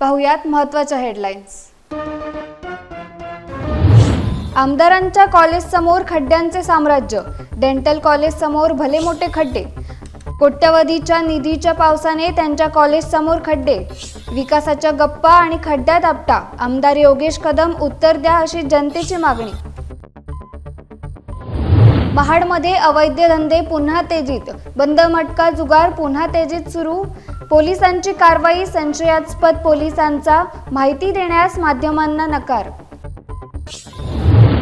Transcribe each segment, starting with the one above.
पाहुयात महत्त्वाच्या हेडलाईन्स आमदारांच्या कॉलेज समोर खड्ड्यांचे साम्राज्य. डेंटल कॉलेज समोर भले मोठे खड्डे. कोट्यवधीच्या निधीच्या पावसाने त्यांच्या कॉलेज समोर खड्डे. विकासाच्या गप्पा आणि खड्ड्यात आपटा. आमदार योगेश कदम उत्तर द्या अशी जनतेची मागणी. महाडमध्ये अवैध धंदे पुन्हा तेजीत. बंद मटका जुगार पुन्हा तेजीत सुरू. पोलिसांची कारवाई संशयास्पद पोलिसांचा माहिती देण्यास माध्यमांना नकार.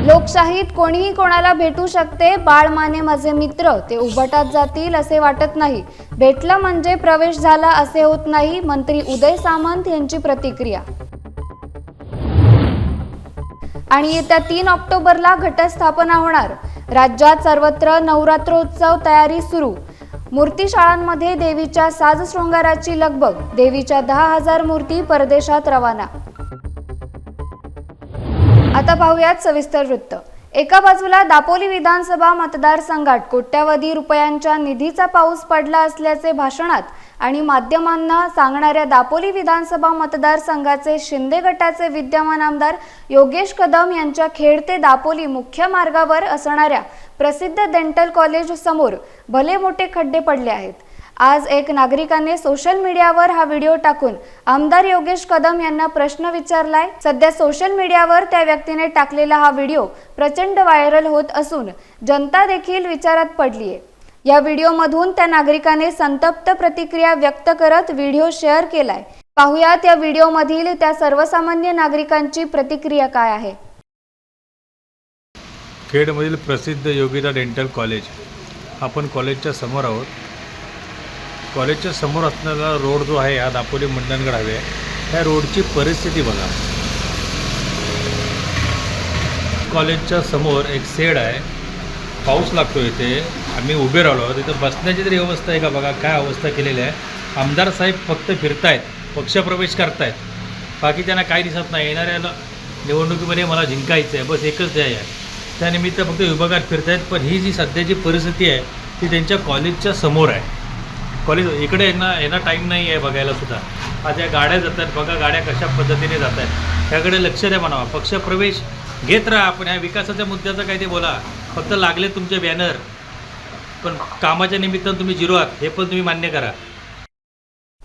लोकशाहीत कोणीही कोणाला भेटू शकते बाळ माने माझे मित्र ते उभटात जातील असे वाटत नाही. भेटलं म्हणजे प्रवेश झाला असे होत नाही मंत्री उदय सामंत यांची प्रतिक्रिया. आणि येत्या तीन ऑक्टोबरला घटस्थापना होणार. राज्यात सर्वत्र नवरात्रोत्सव तयारी सुरू. मूर्ती शाळांमध्ये देवीच्या साज शृंगाराची लगबग देवीच्या दहा हजार मूर्ती परदेशात रवाना. आता पाहूयात सविस्तर वृत्त. एका बाजूला दापोली विधानसभा मतदारसंघात कोट्यावधी रुपयांच्या निधीचा पाऊस पडला असल्याचे भाषणात आणि माध्यमांना सांगणाऱ्या दापोली विधानसभा मतदारसंघाचे शिंदे गटाचे विद्यमान आमदार योगेश कदम यांच्या खेड ते दापोली मुख्य मार्गावर असणाऱ्या प्रसिद्ध डेंटल कॉलेज समोर भले मोठे खड्डे पडले आहेत. आज एक नागरिकाने सोशल मीडियावर हा व्हिडिओ टाकून आमदार योगेश कदम यांना प्रश्न विचारलाय. सध्या सोशल मीडियावर त्या व्यक्तीने टाकलेला हा व्हिडिओ प्रचंड व्हायरल होत असून जनता देखील विचारात पडलीय. या व्हिडिओमधून त्या नागरिकाने संतप्त प्रतिक्रिया व्यक्त करत व्हिडिओ शेअर केलाय. पाहुयात या व्हिडिओमधील त्या सर्वसामान्य नागरिकांची प्रतिक्रिया काय आहे? खेडमधील प्रसिद्ध योगिता डेंटल कॉलेज. आपण कॉलेजच्या समोर आहोत. कॉलेजच्या समोर असणारा रोड जो आहे हा दापोली मंडणगड हवे त्या रोडची परिस्थिती बघा. कॉलेजच्या समोर एक सेड आहे. पाऊस लागतो इथे. आम्ही उभे राहिलो. तिथं बसण्याची तरी व्यवस्था आहे का बघा? काय अवस्था केलेली आहे? आमदार साहेब फक्त फिरतायत. पक्षप्रवेश करतायत. बाकी त्यांना काही दिसत नाही. येणाऱ्या निवडणुकीमध्ये मला जिंकायचं आहे बस एकच ध्येय आहे. त्यानिमित्त फक्त विभागात फिरतायत. पण ही जी सध्याची परिस्थिती आहे ती त्यांच्या कॉलेजच्या समोर आहे. कॉलेज इकडे यांना यांना टाईम नाही आहे बघायला सुद्धा. आज या गाड्या जात आहेत बघा गाड्या कशा पद्धतीने जात आहेत. त्याकडे लक्ष द्या म्हणावा. पक्षप्रवेश घेत राहा. पण ह्या विकासाच्या मुद्द्याचं काय ते बोला. फक्त लागले तुमचे बॅनर पण कामाच्या निमित्तानं तुम्ही झिरो आहात. हे पण तुम्ही मान्य करा.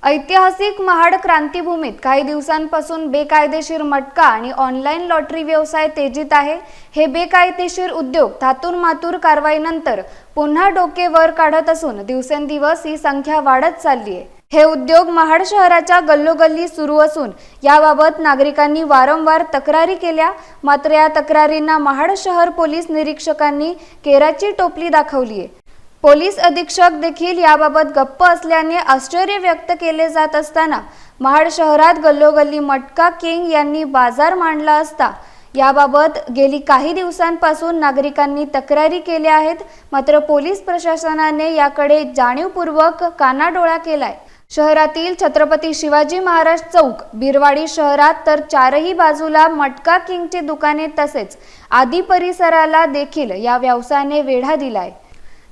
ऐतिहासिक महाड क्रांतीभूमीत काही दिवसांपासून बेकायदेशीर मटका आणि ऑनलाईन लॉटरी व्यवसाय तेजीत आहे. हे बेकायदेशीर उद्योग थातूर मातूर कारवाईनंतर पुन्हा डोके वर काढत असून दिवसेंदिवस ही संख्या वाढत चालली आहे. हे उद्योग महाड शहराच्या गल्लोगल्ली सुरू असून याबाबत नागरिकांनी वारंवार तक्रारी केल्या. मात्र या तक्रारींना महाड शहर पोलीस निरीक्षकांनी केराची टोपली दाखवली आहे पोलीस अधीक्षक देखील याबाबत गप्प असल्याने आश्चर्य व्यक्त केले जात असताना महाड शहरात गल्लोगल्ली मटका किंग यांनी बाजार मांडला असता. याबाबत गेली काही दिवसांपासून नागरिकांनी तक्रारी केल्या आहेत. मात्र पोलीस प्रशासनाने याकडे जाणीवपूर्वक कानाडोळा केलाय. शहरातील छत्रपती शिवाजी महाराज चौक बिरवाडी शहरात तर चारही बाजूला मटका किंगची दुकाने तसेच आदी परिसराला देखील या व्यवसायाने वेढा दिलाय.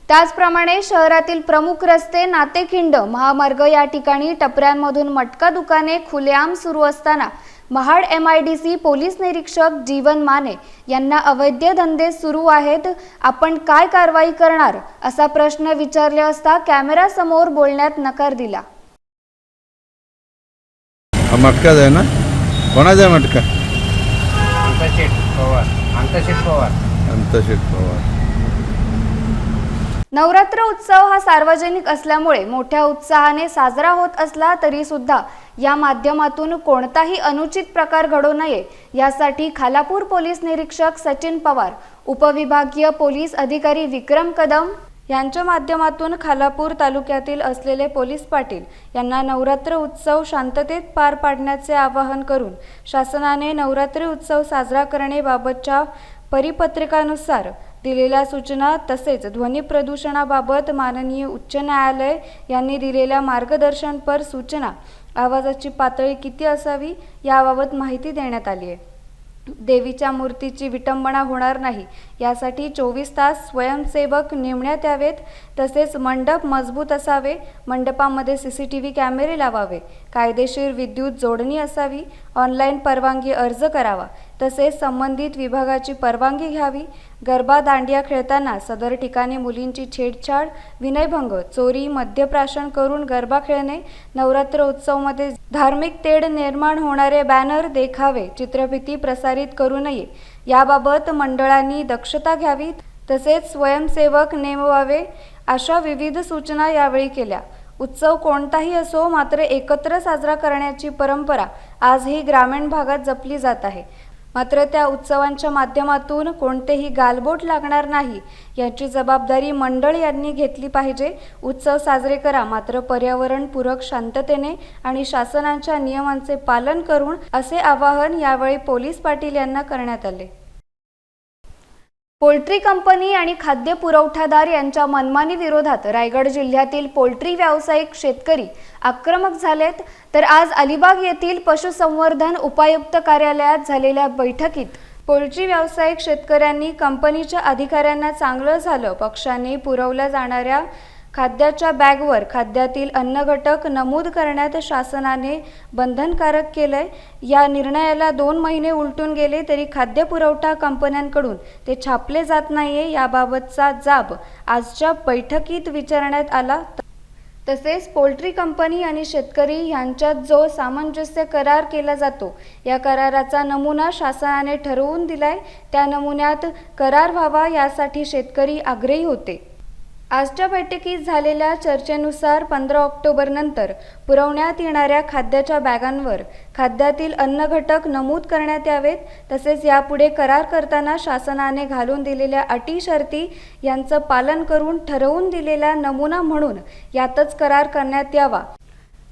त्याचप्रमाणे शहरातील प्रमुख रस्ते नातेखिंड महामार्ग या ठिकाणी टपऱ्यांमधून मटका दुकाने खुलेआम सुरू असताना Mahad M I D C police निरीक्षक जीवन माने यांना अवैध धंदे सुरू आहेत आपण काय कारवाई करणार? असा प्रश्न विचारले असता कॅमेरासमोर बोलण्यात नकार दिला. मटकाच आहे ना. कोणाचा आहे मटका? अंतशेठ पवार. अंतशेठ पवार. अंतशेठ पवार. नवरात्र उत्सव हा सार्वजनिक असल्यामुळे मोठ्या उत्साहाने साजरा होत असला तरी सुद्धा या माध्यमातून कोणताही अनुचित प्रकार घडू नये यासाठी खालापूर पोलीस निरीक्षक सचिन पवार उपविभागीय पोलीस अधिकारी विक्रम कदम यांच्या माध्यमातून खालापूर तालुक्यातील असलेले पोलीस पाटील यांना नवरात्र उत्सव शांततेत पार पाडण्याचे आवाहन करून शासनाने नवरात्री उत्सव साजरा करण्याबाबतच्या परिपत्रकानुसार दिलेल्या सूचना तसेच ध्वनी प्रदूषणाबाबत माननीय उच्च न्यायालय यांनी दिलेल्या मार्गदर्शनपर सूचना आवाजाची पातळी किती असावी याबाबत माहिती देण्यात आली आहे. देवीच्या मूर्तीची विटंबना होणार नाही यासाठी चोवीस तास स्वयंसेवक नेमण्यात यावेत तसेच मंडप मजबूत असावे मंडपामध्ये सी सी टी व्ही कॅमेरे लावावे कायदेशीर विद्युत जोडणी असावी ऑनलाईन परवानगी अर्ज करावा तसेच संबंधित विभागाची परवानगी घ्यावी गरबा दांडिया खेळताना सदर ठिकाणी मुलींची छेडछाड विनयभंग चोरी मद्यप्राशन करून गरबा खेळणे नवरात्र उत्सवमध्ये धार्मिक तेढ निर्माण होणारे बॅनर देखावे चित्रफिती प्रसारित करू नये याबाबत मंडळांनी दक्षता घ्यावी तसेच स्वयंसेवक नेमवावे अशा विविध सूचना यावेळी केल्या. उत्सव कोणताही असो मात्र एकत्र साजरा करण्याची परंपरा आजही ग्रामीण भागात जपली जात आहे. मात्र त्या उत्सवांच्या माध्यमातून कोणतेही गालबोट लागणार नाही याची जबाबदारी मंडळ यांनी घेतली पाहिजे. उत्सव साजरे करा मात्र पर्यावरणपूरक शांततेने आणि शासनाच्या नियमांचे पालन करून असे आवाहन यावेळी पोलीस पाटील यांना करण्यात आले. पोल्ट्री कंपनी आणि खाद्य पुरवठादार यांच्या मनमानी विरोधात रायगड जिल्ह्यातील पोल्ट्री व्यावसायिक शेतकरी आक्रमक झालेत. तर आज अलिबाग येथील पशुसंवर्धन उपायुक्त कार्यालयात झालेल्या बैठकीत पोल्ट्री व्यावसायिक शेतकऱ्यांनी कंपनीच्या अधिकाऱ्यांना चांगलं झालं पक्षाने पुरवल्या जाणाऱ्या खाद्याच्या बॅगवर खाद्यातील अन्नघटक नमूद करण्यात शासनाने बंधनकारक केलंय. या निर्णयाला दोन महिने उलटून गेले तरी खाद्य पुरवठा कंपन्यांकडून ते छापले जात नाहीये याबाबतचा जाब आजच्या बैठकीत विचारण्यात आला. तसेच पोल्ट्री कंपनी आणि शेतकरी यांच्यात जो सामंजस्य करार केला जातो या कराराचा नमुना शासनाने ठरवून दिलाय. त्या नमुन्यात करार व्हावा यासाठी शेतकरी आग्रही होते. आजच्या बैठकीत झालेल्या चर्चेनुसार पंधरा ऑक्टोबरनंतर पुरवण्यात येणाऱ्या खाद्याच्या बॅगांवर खाद्यातील अन्न घटक नमूद करण्यात यावेत तसेच यापुढे करार करताना शासनाने घालून दिलेल्या अटी शर्ती यांचं पालन करून ठरवून दिलेला नमुना म्हणून यातच करार करण्यात यावा.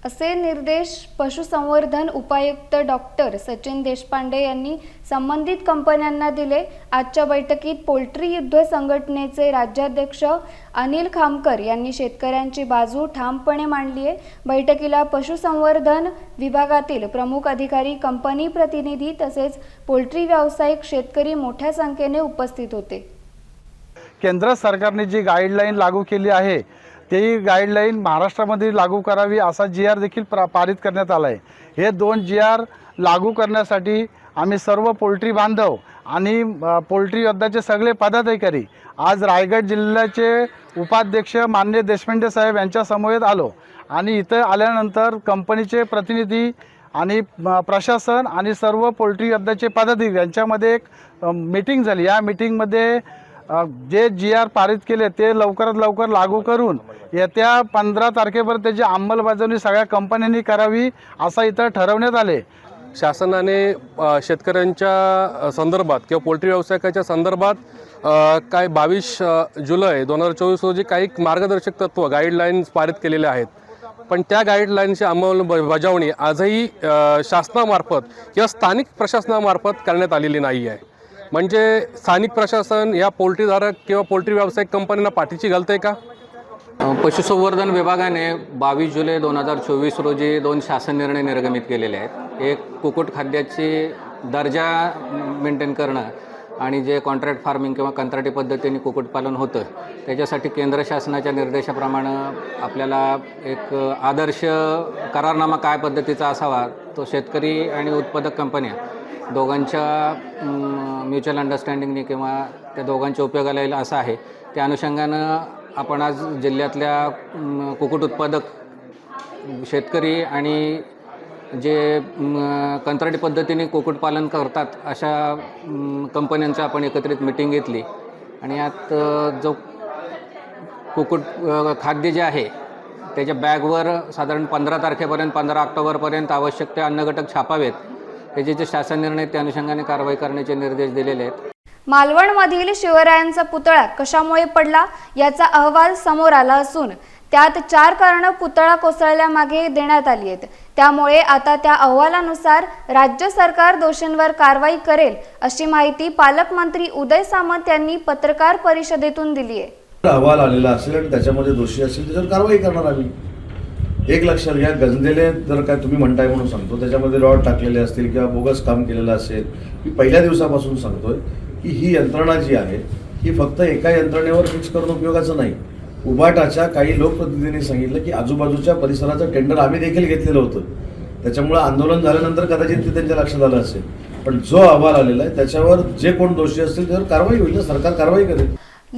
असे निर्देश पशुसंवर्धन उपायुक्त डॉक्टर सचिन देशपांडे यांनी संबंधित कंपन्यांना दिले. आजच्या बैठकीत पोल्ट्री युद्ध संघटनेचे राज्याध्यक्ष अनिल खामकर यांनी शेतकऱ्यांची बाजू ठामपणे मांडली आहे. बैठकीला पशुसंवर्धन विभागातील प्रमुख अधिकारी कंपनी प्रतिनिधी तसेच पोल्ट्री व्यावसायिक शेतकरी मोठ्या संख्येने उपस्थित होते. केंद्र सरकारने जी गाईडलाईन लागू केली आहे तेही गाईडलाईन महाराष्ट्रामध्ये लागू करावी असा जी आर देखील प्रा पारित करण्यात आला आहे हे दोन जी आर लागू करण्यासाठी आम्ही सर्व पोल्ट्री बांधव आणि पोल्ट्री योद्धाचे सगळे पदाधिकारी आज रायगड जिल्ह्याचे उपाध्यक्ष मान्य देशपांडे साहेब यांच्या समवेत आलो आणि इथं आल्यानंतर कंपनीचे प्रतिनिधी आणि प्रशासन आणि सर्व पोल्ट्री योद्धाचे पदाधिकारी यांच्यामध्ये एक मीटिंग झाली. या मीटिंगमध्ये जे जी आर पारित केले ते लवकरात लवकर लागू करून येत्या पंधरा तारखेपर्यंत त्याची अंमलबजावणी सगळ्या कंपन्यांनी करावी असं इथं ठरवण्यात आले. शासनाने शेतकऱ्यांच्या संदर्भात किंवा पोल्ट्री व्यावसायिकाच्या संदर्भात काय बावीस जुलै दोन हजार चोवीस रोजी काही मार्गदर्शक तत्व गाईडलाईन्स पारित केलेले आहेत. पण त्या गाईडलाईनची अंमलबजावणी आजही शासनामार्फत किंवा स्थानिक प्रशासनामार्फत करण्यात आलेली नाही आहे म्हणजे स्थानिक प्रशासन या पोल्ट्रीधारक किंवा पोल्ट्री व्यावसायिक कंपन्यांना पाठीची घालते का? पशुसंवर्धन विभागाने बावीस जुलै दोन हजार चोवीस रोजी दोन शासन निर्णय निर्गमित केलेले आहेत. एक कुक्कुट खाद्याची दर्जा मेंटेन करणं आणि जे कॉन्ट्रॅक्ट फार्मिंग किंवा कंत्राटी पद्धतीने कुक्कुटपालन होतं त्याच्यासाठी केंद्र शासनाच्या निर्देशाप्रमाणे आपल्याला एक आदर्श करारनामा काय पद्धतीचा असावा तो शेतकरी आणि उत्पादक कंपन्या दोघांच्या म्युच्युअल अंडरस्टँडिंगने किंवा त्या दोघांच्या उपयोगाला येईल असं आहे. त्या अनुषंगानं आपण आज जिल्ह्यातल्या कुकुट कुक्कुट उत्पादक शेतकरी आणि जे कंत्राटी पद्धतीने कुक्कुटपालन करतात अशा कंपन्यांचं आपण एकत्रित मिटिंग घेतली. आणि यात जो कुक्कुट खाद्य जे आहे त्याच्या बॅगवर साधारण पंधरा तारखेपर्यंत पंधरा ऑक्टोबरपर्यंत आवश्यक ते अन्नघटक छापावेत. त्याचे जे शासन निर्णय त्या अनुषंगाने कारवाई करण्याचे निर्देश दिलेले आहेत. मालवणमधील शिवरायांचा पुतळा कशामुळे पडला याचा अहवाल समोर आला असून त्यात चार कारणं पुतळा कोसळल्यामागे देण्यात आली आहेत. त्यामुळे आता त्या अहवालानुसार राज्य सरकार दोषींवर कारवाई करेल अशी माहिती पालकमंत्री उदय सामंत यांनी पत्रकार परिषदेतून दिली आहे. अहवाल आलेला असेल आणि त्याच्यामध्ये दोषी असेल त्याच्यावर कारवाई करणार आम्ही. एक लक्षात घ्या गंजलेले जर काय तुम्ही म्हणताय म्हणून सांगतो. त्याच्यामध्ये रॉड टाकलेले असतील किंवा बोगस काम केलेलं असेल मी पहिल्या दिवसापासून सांगतोय की ही यंत्रणा जी आहे ही फक्त एका यंत्रणेवर फिक्स करून उपयोगाचं नाही. उबाटाच्या काही लोकप्रतिनिधींनी सांगितलं की आजूबाजूच्या परिसराचं टेंडर आम्ही देखील घेतलेलं होतं. त्याच्यामुळं आंदोलन झाल्यानंतर कदाचित ते त्यांच्या लक्षात आलं असेल. पण जो अहवाल आलेला आहे त्याच्यावर जे कोण दोषी असतील त्यावर कारवाई होईल ना? सरकार कारवाई करेल.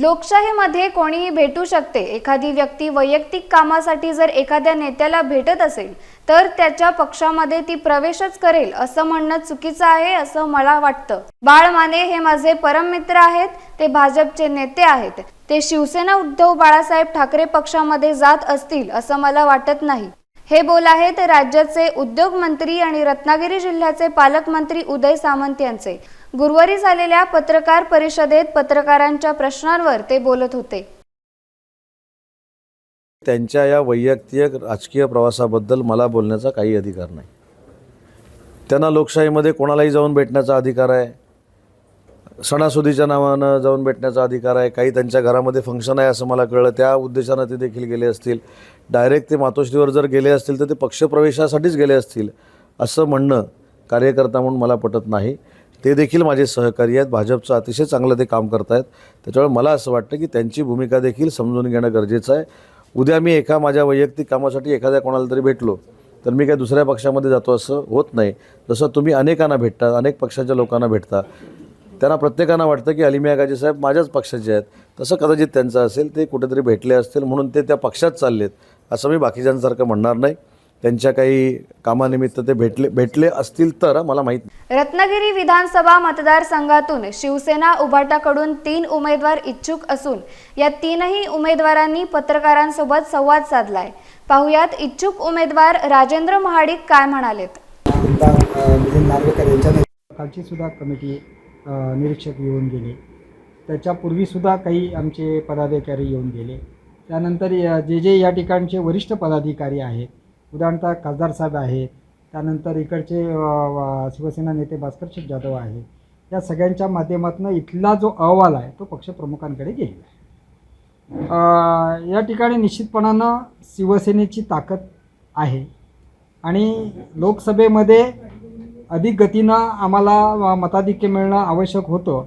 लोकशाहीमध्ये कोणीही भेटू शकते. एखादी व्यक्ती वैयक्तिक कामासाठी जर एखाद्या नेत्याला भेटत असेल तर त्याच्या पक्षामध्ये ती प्रवेशच करेल असं म्हणणं चुकीचं आहे असं मला वाटतं. बाळ माने हे माझे परममित्र आहेत ते भाजपचे नेते आहेत. ते शिवसेना उद्धव बाळासाहेब ठाकरे पक्षामध्ये जात असतील असं मला वाटत नाही. हे बोल आहेत राज्याचे उद्योग मंत्री आणि रत्नागिरी जिल्ह्याचे पालकमंत्री उदय सामंत यांचे. गुरुवारी झालेल्या पत्रकार परिषदेत पत्रकारांच्या प्रश्नांवर ते बोलत होते. त्यांच्या या वैयक्तिक राजकीय प्रवासाबद्दल मला बोलण्याचा काही अधिकार नाही. त्यांना लोकशाहीमध्ये कोणालाही जाऊन भेटण्याचा अधिकार आहे. सणासुदीच्या नावानं जाऊन भेटण्याचा अधिकार आहे. काही त्यांच्या घरामध्ये फंक्शन आहे असं मला कळलं. त्या उद्देशानं ते देखील गेले असतील. डायरेक्ट ते मातोश्रीवर जर गेले असतील तर ते पक्षप्रवेशासाठीच गेले असतील असं म्हणणं कार्यकर्ता म्हणून मला पटत नाही. ते देखील माझे सहकारी आहेत. भाजपचं अतिशय चांगलं ते काम करत आहेत त्याच्यामुळे मला असं वाटतं की त्यांची भूमिका देखील समजून घेणं गरजेचं आहे. उद्या मी एका माझ्या वैयक्तिक कामासाठी एखाद्या कोणाला तरी भेटलो तर मी काय दुसऱ्या पक्षामध्ये जातो असं होत नाही. जसं तुम्ही अनेकांना भेटता अनेक पक्षाच्या लोकांना भेटता त्यांना प्रत्येकानं वाटतं की अलिमिया गाजी साहेब माझ्याच पक्षाचे आहेत. तसं कदाचित त्यांचं असेल ते कुठेतरी भेटले असतील म्हणून ते त्या पक्षात चाललेत असं मी बाकीच्यांसारखं म्हणणार नाही. त्यांच्या काही कामानिमित्त ते भेटले भेटले असतील तर मला माहीत रत्नागिरी विधानसभा मतदारसंघातून शिवसेना उभाटाकडून तीन उमेदवार इच्छुक असून या तीनही उमेदवारांनी पत्रकारांसोबत संवाद साधलाय. पाहुयात इच्छुक उमेदवार राजेंद्र महाडिक काय म्हणालेत. कालची सुद्धा कमिटी निरीक्षक येऊन गेले. त्याच्यापूर्वीसुद्धा काही आमचे पदाधिकारी येऊन गेले. त्यानंतर या- जे जे या ठिकाणचे वरिष्ठ पदाधिकारी आहेत उदाहरणतः खासदार साहेब आहे त्यानंतर इकडचे शिवसेना नेते भास्कर शेठ जाधव आहे. या सगळ्यांच्या माध्यमातून इथला जो अहवाल आहे तो पक्षप्रमुखांकडे गेलेला आहे. या ठिकाणी निश्चितपणानं शिवसेनेची ताकद आहे आणि लोकसभेमध्ये अधिक गतीनं आम्हाला मताधिक्य मिळणं आवश्यक होतं.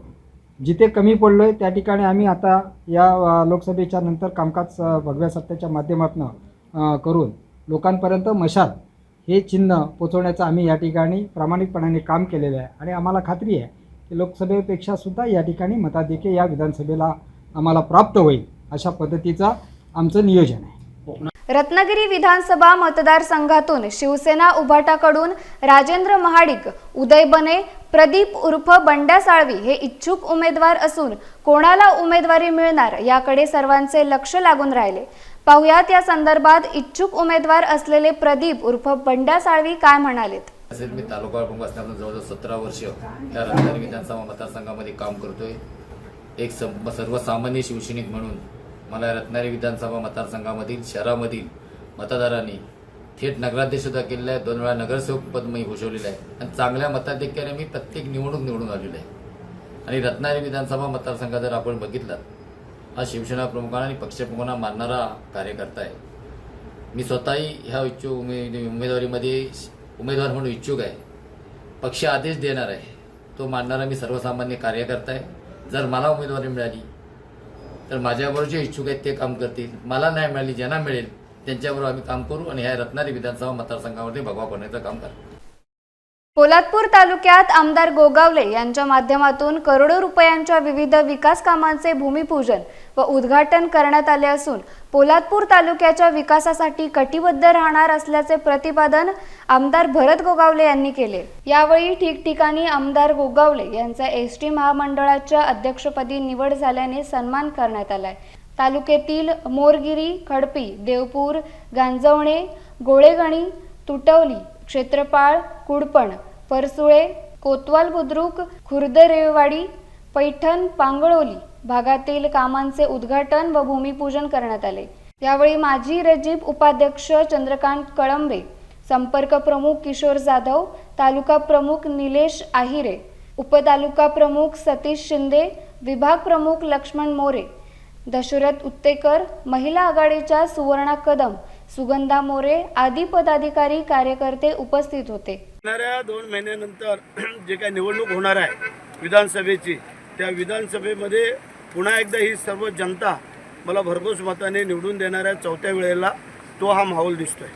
जिथे कमी पडलो आहे त्या ठिकाणी आम्ही आता या लोकसभेच्या नंतर कामकाज भगव्या सत्तेच्या माध्यमातून करून लोकांपर्यंत मशाल हे चिन्ह पोचवण्याचं आम्ही या ठिकाणी प्रामाणिकपणाने काम केलेलं आहे. आणि आम्हाला खात्री आहे की लोकसभेपेक्षा सुद्धा या ठिकाणी मताधिके या विधानसभेला आम्हाला प्राप्त होईल अशा पद्धतीचं आमचं नियोजन आहे. रत्नागिरी विधानसभा मतदारसंघातून शिवसेना उभाटाकडून राजेंद्र महाडिक उदय बने प्रदीप उर्फ बंड्या साळवी हे इच्छुक उमेदवार असून कोणाला उमेदवारी मिळणार याकडे सर्वांचे लक्ष लागून राहिले. पाहुयात या संदर्भात इच्छुक उमेदवार असलेले प्रदीप उर्फ बंड्या साळवी काय म्हणालेत? तसेच मी तालुका प्रमुख असल्यामुळे जवळजवळ सतरा वर्ष या रत्नागिरी विधानसभा मतदारसंघामध्ये काम करतोय. एक सर्वसामान्य शिवसैनिक म्हणून मला रत्नागिरी विधानसभा मतदारसंघामधील शहरामधील मतदारांनी थेट नगराध्यक्ष सुद्धा केलेलं आहे. दोन वेळा नगरसेवक पद मी भूषवलेलं आहे. आणि चांगल्या मताधिक्याने मी प्रत्येक निवडणूक निवडून आलेलो आहे. आणि रत्नागिरी विधानसभा मतदारसंघ जर आपण बघितलं हा शिवसेना प्रमुखांना आणि पक्षप्रमुखांना मानणारा कार्यकर्ता आहे. मी स्वतःही ह्या इच्छुक उमेद उमेदवारीमध्ये उमेदवार म्हणून इच्छुक आहे. पक्ष आदेश देणार आहे. तो मानणारा मी सर्वसामान्य कार्यकर्ता आहे. जर मला उमेदवारी मिळाली तर माझ्याबरोबर जे इच्छुक आहेत ते काम करतील. मला नाही मिळाली ज्यांना मिळेल त्यांच्याबरोबर आम्ही काम करू आणि ह्या रत्नागिरी विधानसभा मतदारसंघामध्ये भगवा बनण्याचं काम करू. पोलादपूर तालुक्यात आमदार गोगावले यांच्या माध्यमातून करोडो रुपयांच्या विविध विकास कामांचे भूमिपूजन व उद्घाटन करण्यात आले असून पोलादपूर तालुक्याच्या विकासासाठी कटिबद्ध राहणार असल्याचे प्रतिपादन आमदार भरत गोगावले यांनी केले. यावेळी ठिकठिकाणी आमदार गोगावले यांचा एस टी महामंडळाच्या अध्यक्षपदी निवड झाल्याने सन्मान करण्यात आलाय. तालुक्यातील मोरगिरी खडपी देवपूर गांजवणे गोळेगणी तुटवली क्षेत्रपाळ कुडपण परसुळे कोतवाल बुद्रुक खुर्द रेववाडी पैठण पांगळोली भागातील कामांचे उद्घाटन व भूमिपूजन करण्यात आले. यावेळी माजी रजीब उपाध्यक्ष चंद्रकांत कळंबे संपर्क प्रमुख किशोर जाधव तालुका प्रमुख निलेश आहिरे उपतालुका प्रमुख सतीश शिंदे विभाग प्रमुख लक्ष्मण मोरे दशरथ उत्तेकर महिला आघाडीच्या सुवर्णा कदम सुगंधा मोरे आदी पदाधिकारी कार्यकर्ते उपस्थित होते. येणाऱ्या दोन महिन्यानंतर जे काही निवडणूक होणार आहे विधानसभेची त्या विधानसभेमध्ये पुन्हा एकदा ही सर्व जनता मला भरघोस मताने निवडून देणाऱ्या चौथ्या वेळेला. तो हा माहोल दिसतोय.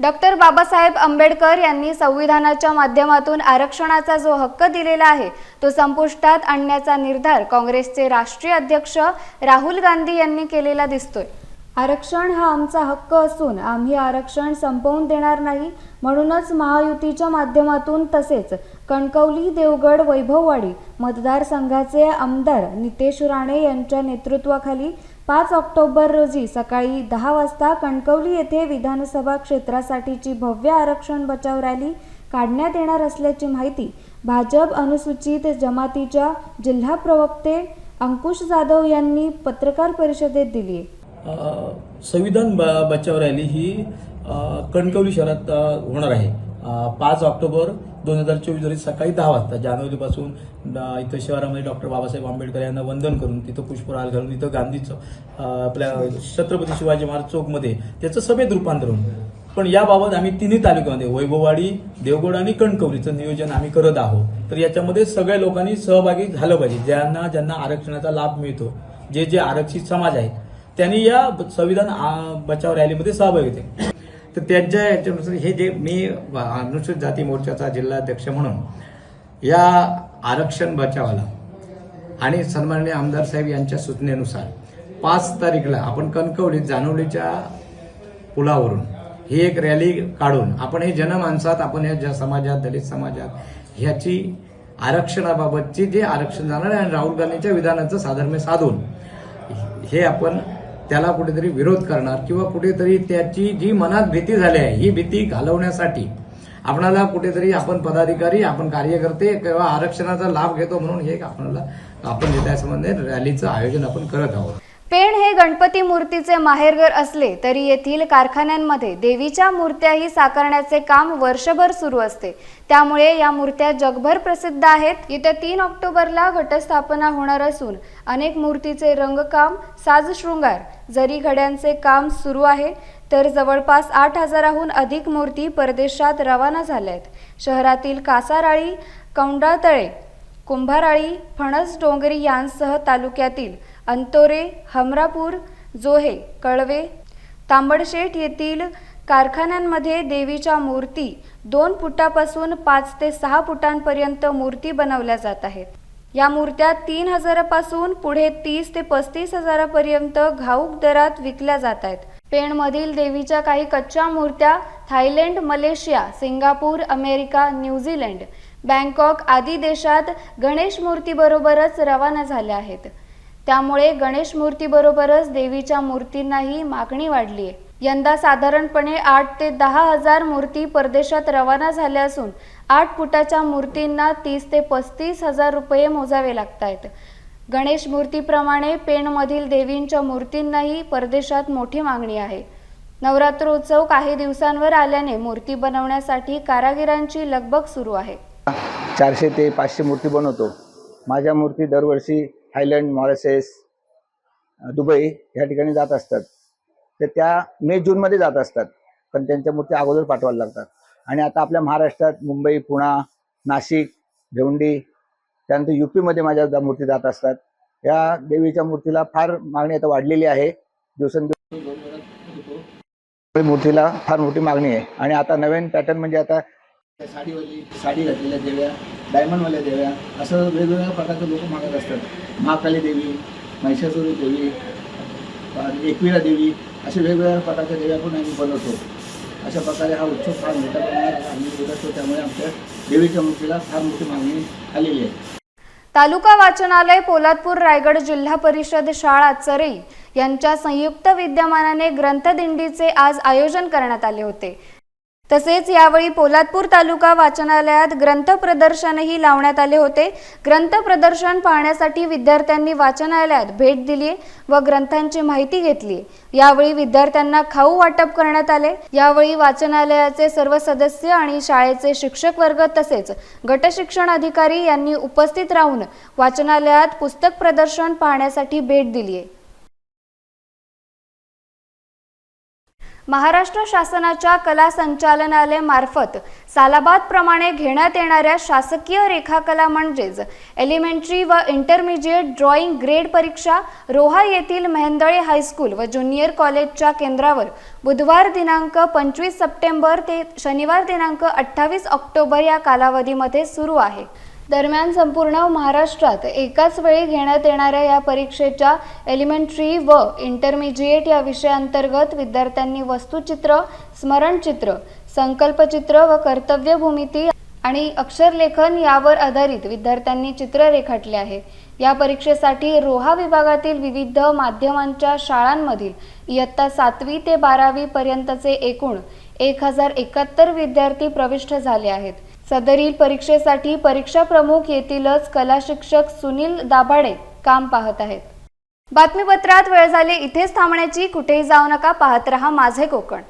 डॉक्टर बाबासाहेब आंबेडकर यांनी संविधानाच्या माध्यमातून आरक्षणाचा जो हक्क दिलेला आहे तो संपुष्टात आणण्याचा निर्धार काँग्रेसचे राष्ट्रीय अध्यक्ष राहुल गांधी यांनी केलेला दिसतोय. आरक्षण हा आमचा हक्क असून आम्ही आरक्षण संपवून देणार नाही म्हणूनच महायुतीच्या माध्यमातून तसेच कणकवली देवगड वैभववाडी मतदारसंघाचे आमदार नितेश राणे यांच्या नेतृत्वाखाली पाच ऑक्टोबर रोजी सकाळी दहा वाजता कणकवली येथे विधानसभा क्षेत्रासाठीची भव्य आरक्षण बचाव रॅली काढण्यात येणार असल्याची माहिती भाजप अनुसूचित जमातीच्या जिल्हा प्रवक्ते अंकुश जाधव यांनी पत्रकार परिषदेत दिली आहे संविधान ब बचाव रॅली ही कणकवली शहरात होणार आहे. पाच ऑक्टोबर दोन हजार चोवीस रोजी सकाळी दहा वाजता जानेवारीपासून इथं शहरामध्ये डॉक्टर बाबासाहेब आंबेडकर यांना वंदन करून तिथं पुष्पहार घालून इथं गांधीचं आपल्या छत्रपती शिवाजी महाराज चौकमध्ये त्याचं सभेत रूपांतर होऊन पण याबाबत आम्ही तिन्ही तालुक्यामध्ये वैभववाडी देवगड आणि कणकवलीचं नियोजन आम्ही करत आहोत. तर याच्यामध्ये सगळ्या लोकांनी सहभागी झालं पाहिजे ज्यांना ज्यांना आरक्षणाचा लाभ मिळतो. जे जे आरक्षित समाज आहेत त्यांनी या संविधान बचाव रॅलीमध्ये सहभागी होते. तर त्यांच्या याच्यानुसार हे जे मी अनुसूचित जाती मोर्चाचा जिल्हाध्यक्ष म्हणून या आरक्षण बचावाला आणि सन्माननीय आमदार साहेब यांच्या सूचनेनुसार पाच तारीखला आपण कणकवलीत जानवलीच्या पुलावरून ही एक रॅली काढून आपण हे जनमानसात आपण या ज्या समाजात दलित समाजात ह्याची आरक्षणाबाबतची जे आरक्षण जाणार आणि राहुल गांधींच्या विधानाचं साधर्म्य साधून हे आपण त्याला कुठेतरी विरोध करणार किंवा कुठेतरी त्याची जी मनात भीती झाली आहे ही भीती घालवण्यासाठी आपणाला कुठेतरी आपण पदाधिकारी आपण कार्यकर्ते किंवा आरक्षणाचा लाभ घेतो म्हणून हे आपल्याला आपण त्यासंबंधी रॅलीचं आयोजन आपण करत आहोत. पेण हे गणपती मूर्तीचे माहेरघर असले तरी येथील कारखान्यांमध्ये देवीच्या मूर्त्याही साकारण्याचे काम वर्षभर सुरू असते. त्यामुळे या मूर्त्या जगभर प्रसिद्ध आहेत. येत्या तीन ऑक्टोबरला घटस्थापना होणार असून अनेक मूर्तीचे रंगकाम साजशृंगार जरी घड्यांचे काम सुरू आहे तर जवळपास आठ हजाराहून अधिक मूर्ती परदेशात रवाना झाल्या आहेत शहरातील कासाराळी कौंडातळे कुंभाराळी फणस डोंगरी यांसह तालुक्यातील अंतोरे हमरापूर जोहे कळवे तांबडशेठ येथील कारखान्यांमध्ये देवीच्या मूर्ती दोन फुटापासून पाच ते सहा फुटांपर्यंत मूर्ती बनवल्या जात आहेत. या मूर्त्या तीन हजारापासून पुढे तीस ते पस्तीस हजारापर्यंत घाऊक दरात विकल्या जात आहेत. पेणमधील देवीच्या काही कच्च्या मूर्त्या Thailand Malaysia Singapore America New Zealand Bangkok आदी देशात गणेश मूर्तीबरोबरच रवाना झाल्या आहेत. त्यामुळे गणेश मूर्तीबरोबरच देवीच्या मूर्तींनाही मागणी वाढली आहे. यंदा साधारणपणे आठ ते दहा हजार मूर्ती परदेशात रवाना झाल्या असून आठ फुटाच्या मूर्तींना तीस ते पस्तीस हजार रुपये मोजावे लागत आहेत गणेश मूर्तीप्रमाणे पेणमधील देवींच्या मूर्तींनाही परदेशात मोठी मागणी आहे. नवरात्रोत्सव काही दिवसांवर आल्याने मूर्ती बनवण्यासाठी कारागिरांची लगबग सुरू आहे. चारशे ते पाचशे मूर्ती बनवतो. माझ्या मूर्ती दरवर्षी थायलंड मॉरेसेस दुबई ह्या ठिकाणी जात असतात. तर त्या मे जूनमध्ये जात असतात. पण त्यांच्या मूर्ती अगोदर पाठवायला लागतात. आणि आता आपल्या महाराष्ट्रात मुंबई पुणा नाशिक भिवंडी त्यानंतर यू पीमध्ये माझ्या जा- मूर्ती जात असतात. या देवीच्या मूर्तीला फार मागणी आता वाढलेली आहे. दिवसेंदिवस मूर्तीला फार मोठी मागणी आहे. आणि आता नवीन पॅटर्न म्हणजे आता साडीवाली साडी घातलेल्या देव्या डायमंडवाल्या देव्या असं वेगवेगळ्या प्रकारचे लोक मागत असतात. महाकाली देवी महिषासुरी देवी एकविरा देवी असे वेगवेगळ्या प्रकारच्या देव्या पण आम्ही बनवतो. अशा प्रकारे हा उत्सव फार मोठ्या प्रमाणात आम्ही होत असतो त्यामुळे आमच्या देवीच्या मूर्तीला फार मोठी मागणी आलेली आहे. तालुका वाचनालय पोलादपूर रायगड जिल्हा परिषद शाळा चरई यांच्या संयुक्त विद्यमानाने ग्रंथदिंडीचे आज आयोजन करण्यात आले होते. तसेच यावेळी पोलादपूर तालुका वाचनालयात ग्रंथ प्रदर्शनही लावण्यात आले होते. ग्रंथ प्रदर्शन पाहण्यासाठी विद्यार्थ्यांनी वाचनालयात भेट दिली व ग्रंथांची माहिती घेतली. यावेळी विद्यार्थ्यांना खाऊ वाटप करण्यात आले. यावेळी वाचनालयाचे सर्व सदस्य आणि शाळेचे शिक्षक वर्ग तसेच गटशिक्षण अधिकारी यांनी उपस्थित राहून वाचनालयात पुस्तक प्रदर्शन पाहण्यासाठी भेट दिली महाराष्ट्र शासनाच्या कला संचालनालय मार्फत सालाबाद प्रमाणे घेण्यात येणाऱ्या शासकीय रेखाकला म्हणजेच एलिमेंटरी व इंटरमिजिएट ड्रॉइंग ग्रेड परीक्षा रोहा येथील मेहंदळे हायस्कूल व ज्युनियर कॉलेजच्या केंद्रावर बुधवार दिनांक पंचवीस सप्टेंबर ते शनिवार दिनांक अठ्ठावीस ऑक्टोबर या कालावधीमध्ये सुरू आहे. दरम्यान संपूर्ण महाराष्ट्रात एकाच वेळी घेण्यात येणाऱ्या या परीक्षेच्या एलिमेंटरी व इंटरमिजिएट या विषयांतर्गत विद्यार्थ्यांनी वस्तुचित्र स्मरणचित्र संकल्पचित्र व कर्तव्य भूमिती आणि अक्षरलेखन यावर आधारित विद्यार्थ्यांनी चित्र रेखाटले आहे. या परीक्षेसाठी रोहा विभागातील विविध माध्यमांच्या शाळांमधील इयत्ता सातवी ते बारावी पर्यंतचे एकूण एक हजार एकाहत्तर विद्यार्थी प्रविष्ट झाले आहेत. सदरील परीक्षेसाठी परीक्षा प्रमुख येथीलच कला शिक्षक सुनील दाभाडे काम पाहत आहेत. बातमीपत्रात वेळ झाली इथेच थांबण्याची कुठेही जाऊ नका पाहत रहा माझे कोकण.